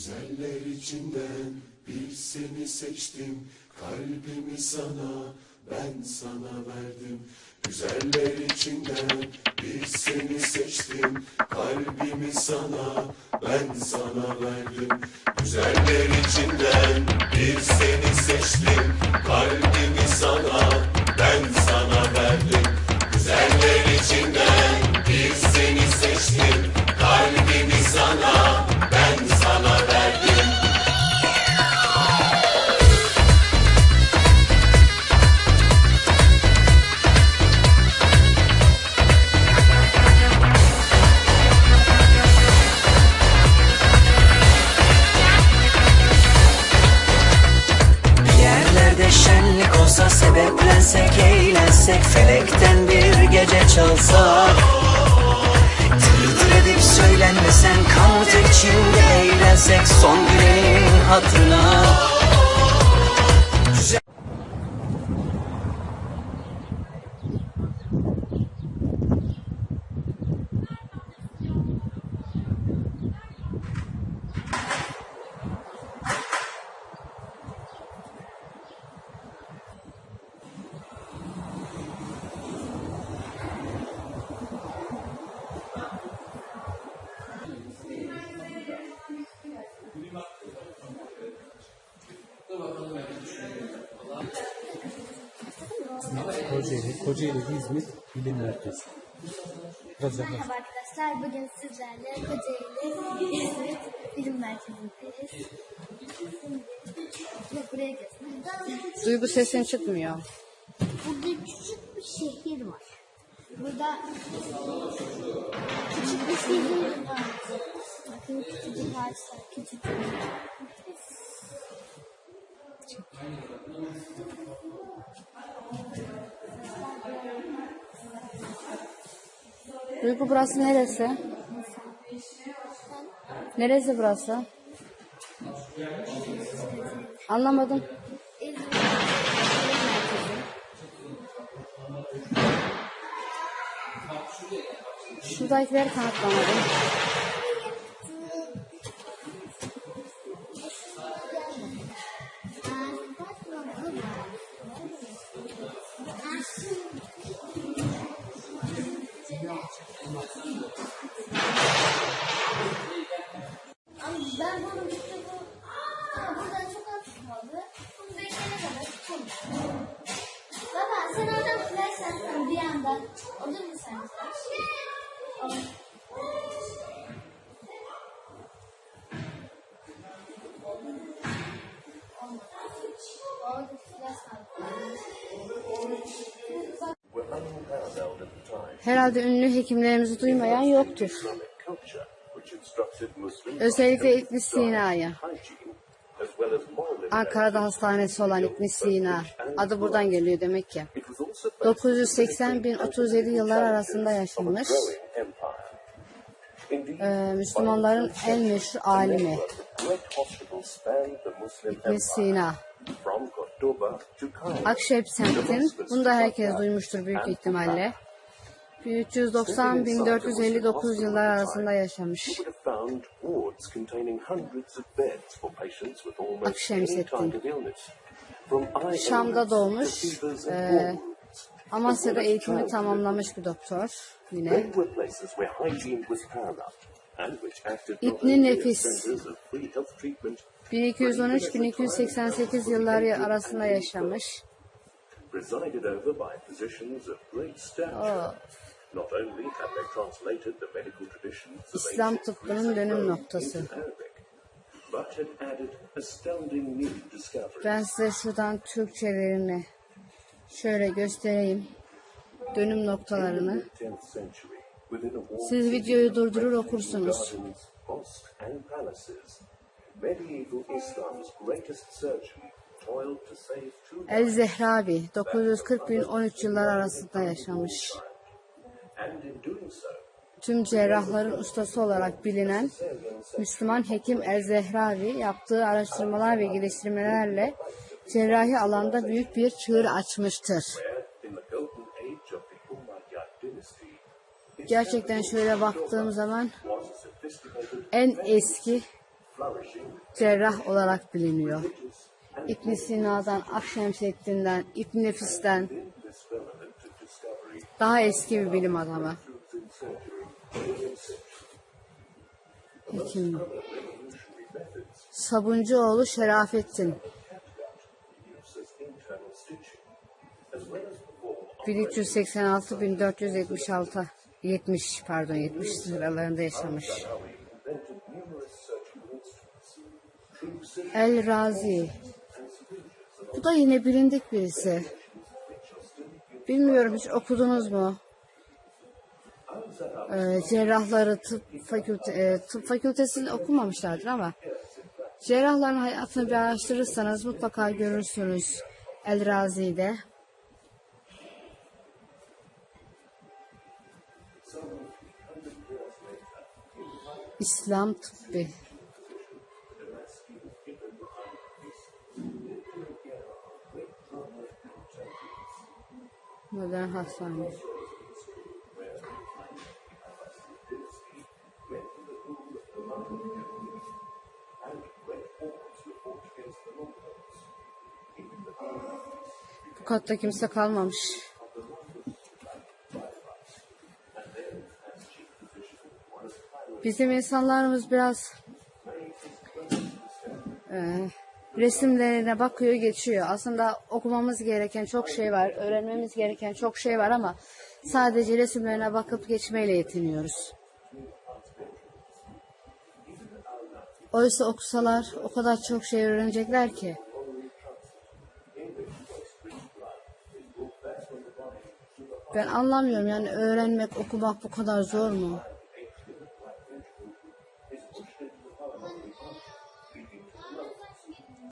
Güzeller içinden bir seni seçtim. Kalbimi sana ben sana verdim. Güzeller içinden bir seni seçtim. Kalbimi sana ben sana verdim. Güzeller içinden bir seni seçtim. Kalbimi sana ben sana eğlensek Felekten bir gece çalsa. Tır edip söylenmesen kanat içinde eğlensek Son gülenin hatırına Kocaeli, Kocaeli İzmir Bilim Merkezi. Biraz yaklaş. Merhaba arkadaşlar. Bugün sizlerle Kocaeli İzmit Bilim Merkezi'ndeyiz. Yok buraya gelsin. Duygu sesin çıkmıyor. Burada küçük bir şehir var. Burada küçük bir şehir var. Bakın küçücük ağaçlar, küçücük. Duygu burası neresi? Neresi burası? Anlamadım. Şuradakileri kanıtlamadım. Unparalleled at the time. Herhalde ünlü hekimlerimizi duymayan yoktur. Özellikle İbn Sina'yı. Ankara'da hastanesi olan İbn Sina. Adı buradan geliyor demek ki. It was also based 980-1037 yıllar arasında yaşamış. Ee, Müslümanların en meşhur alimi İbn Sina. Akşemseddin, bunu da herkes duymuştur büyük ihtimalle. 1390-1459 yıllar arasında yaşamış. Akşemseddin. Şam'da doğmuş, ee. Amasya'da eğitimi tamamlamış bir doktor yine. İbn-i Nefis. centers of free health treatment 1213-1288 yılları arasında yaşamış. of İslam tıbbının dönüm noktası. Ben size şuradan Türkçelerini şöyle göstereyim. Dönüm noktalarını. 10th century, within a wall Siz videoyu durdurur okursunuz. gardens, mosques, and palaces, medieval Islam's greatest surgeon toiled to save two El Zehravi 940-1013 yıllar arasında yaşamış. Tüm cerrahların ustası olarak bilinen Müslüman hekim El Zehravi yaptığı araştırmalar ve geliştirmelerle cerrahi alanda büyük bir çığır açmıştır. Gerçekten şöyle baktığım zaman en eski cerrah olarak biliniyor. İbn Sina'dan, Akşemseddin'den, İbn Nefis'ten daha eski bir bilim adamı. Hekim. Sabuncuoğlu Şerafettin. 1386-1476 70 pardon 70 sıralarında yaşamış. El Razi. Bu da yine bilindik birisi. Bilmiyorum hiç okudunuz mu? Ee, cerrahları tıp, fakülte, e, tıp fakültesini okumamışlardır ama cerrahların hayatını bir araştırırsanız mutlaka görürsünüz El Razi'de. İslam tıbbi. Modern hastane. Bu katta kimse kalmamış. Bizim insanlarımız biraz e, resimlerine bakıyor geçiyor. Aslında okumamız gereken çok şey var, öğrenmemiz gereken çok şey var ama sadece resimlerine bakıp geçmeyle yetiniyoruz. Oysa okusalar o kadar çok şey öğrenecekler ki. Ben anlamıyorum yani öğrenmek, okumak bu kadar zor mu?